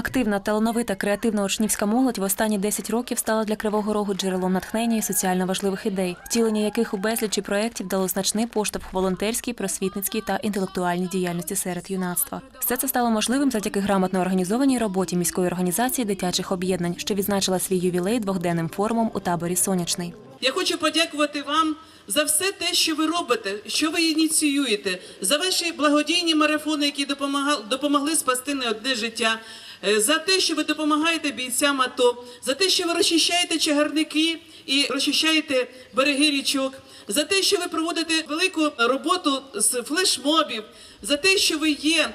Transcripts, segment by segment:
Активна, талановита, креативна учнівська молодь в останні 10 років стала для Кривого Рогу джерелом натхнення і соціально важливих ідей, втілення яких у безлічі проєктів дало значний поштовх волонтерській, просвітницькій та інтелектуальній діяльності серед юнацтва. Все це стало можливим завдяки грамотно організованій роботі міської організації дитячих об'єднань, що відзначила свій ювілей двохденним форумом у таборі Сонячний. Я хочу подякувати вам за все те, що ви робите, що ви ініціюєте, за ваші благодійні марафони, які допомагали, допомогли спасти не одне життя, за те, що ви допомагаєте бійцям АТО, за те, що ви розчищаєте чагарники і розчищаєте береги річок, за те, що ви проводите велику роботу з флешмобів, за те, що ви є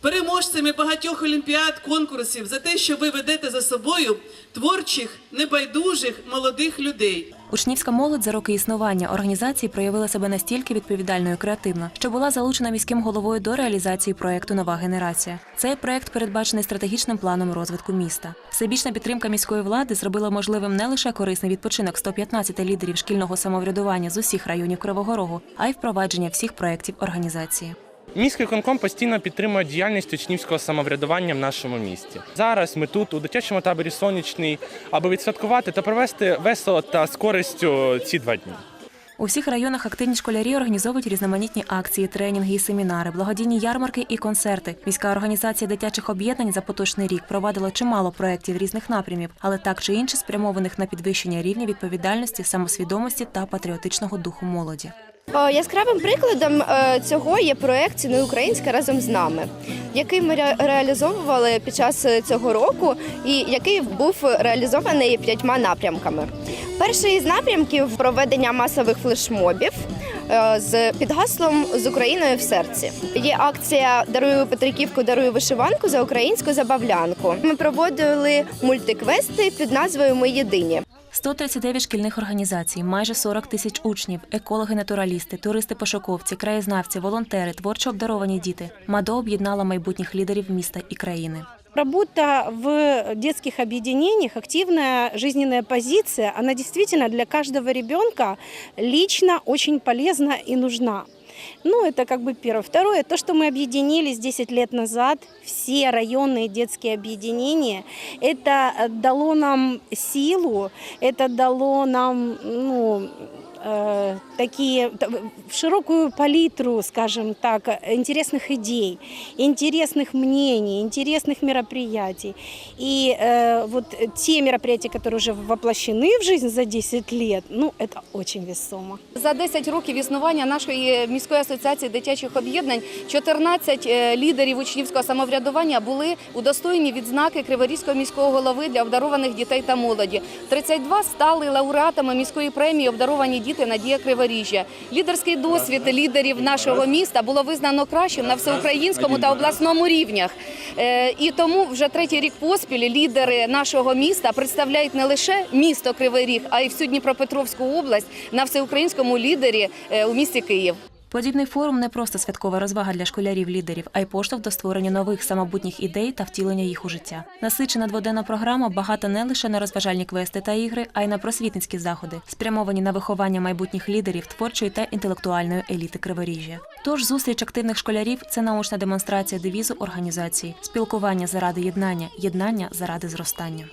переможцями багатьох олімпіад, конкурсів, за те, що ви ведете за собою творчих, небайдужих молодих людей. Учнівська молодь за роки існування організації проявила себе настільки відповідально і креативно, що була залучена міським головою до реалізації проекту Нова генерація. Цей проект передбачений стратегічним планом розвитку міста. Всебічна підтримка міської влади зробила можливим не лише корисний відпочинок 115 лідерів шкільного самоврядування з усіх районів Кривого Рогу, а й впровадження всіх проєктів організації. Міський конком постійно підтримує діяльність учнівського самоврядування в нашому місті. Зараз ми тут, у дитячому таборі Сонячний, аби відсвяткувати та провести весело та з користю ці два дні. У всіх районах активні школярі організовують різноманітні акції, тренінги і семінари, благодійні ярмарки і концерти. Міська організація дитячих об'єднань за поточний рік провадила чимало проєктів різних напрямів, але так чи інше спрямованих на підвищення рівня відповідальності, самосвідомості та патріотичного духу молоді. О, Яскравим прикладом е, цього є проект «Цінуй українське разом з нами, який ми реалізовували під час е, цього року, і який був реалізований п'ятьма напрямками. Перший з напрямків проведення масових флешмобів. е, З під гаслом з Україною в серці є акція Дарую Петриківку, дарую вишиванку за українську забавлянку. Ми проводили мультиквести під назвою Ми єдині. 139 шкільних організацій, майже 40 тисяч учнів, екологи-натуралісти, туристи-пошуковці, краєзнавці, волонтери, творчо обдаровані діти. МАДО об'єднала майбутніх лідерів міста і країни. Работа в детских объединениях, активная жизненная позиция, она действительно для каждого ребенка лично очень полезна и нужна. Ну, это как бы первое. Второе, то, что мы объединились 10 лет назад, все районные детские объединения, это э, дало нам силу, это дало нам, ну, э, такие т- в широкую палитру, скажем так, интересных идей, интересных мнений, интересных мероприятий. И э, вот те мероприятия, которые уже воплощены в жизнь за 10 лет, ну, это очень весомо. За 10 років існування нашої міської асоціації дитячих об'єднань 14 е, лідерів учнівського самоврядування були удостоєні відзнаки Криворізького міського голови для обдарованих дітей та молоді. 32 стали лауреатами міської премії Обдаровані діти Надія Криворіжжя. Лідерський досвід лідерів нашого міста було визнано кращим на всеукраїнському та обласному рівнях. Е, І тому вже третій рік поспіль лідери нашого міста представляють не лише місто Кривий Ріг, а й всю Дніпропетровську область на всеукраїнському лідері е, у місті Київ. Подібний форум не просто святкова розвага для школярів-лідерів, а й поштовх до створення нових самобутніх ідей та втілення їх у життя. Насичена дводенна програма багата не лише на розважальні квести та ігри, а й на просвітницькі заходи, спрямовані на виховання майбутніх лідерів творчої та інтелектуальної еліти Криворіжжя. Тож зустріч активних школярів це научна демонстрація девізу організації, спілкування заради єднання, єднання заради зростання.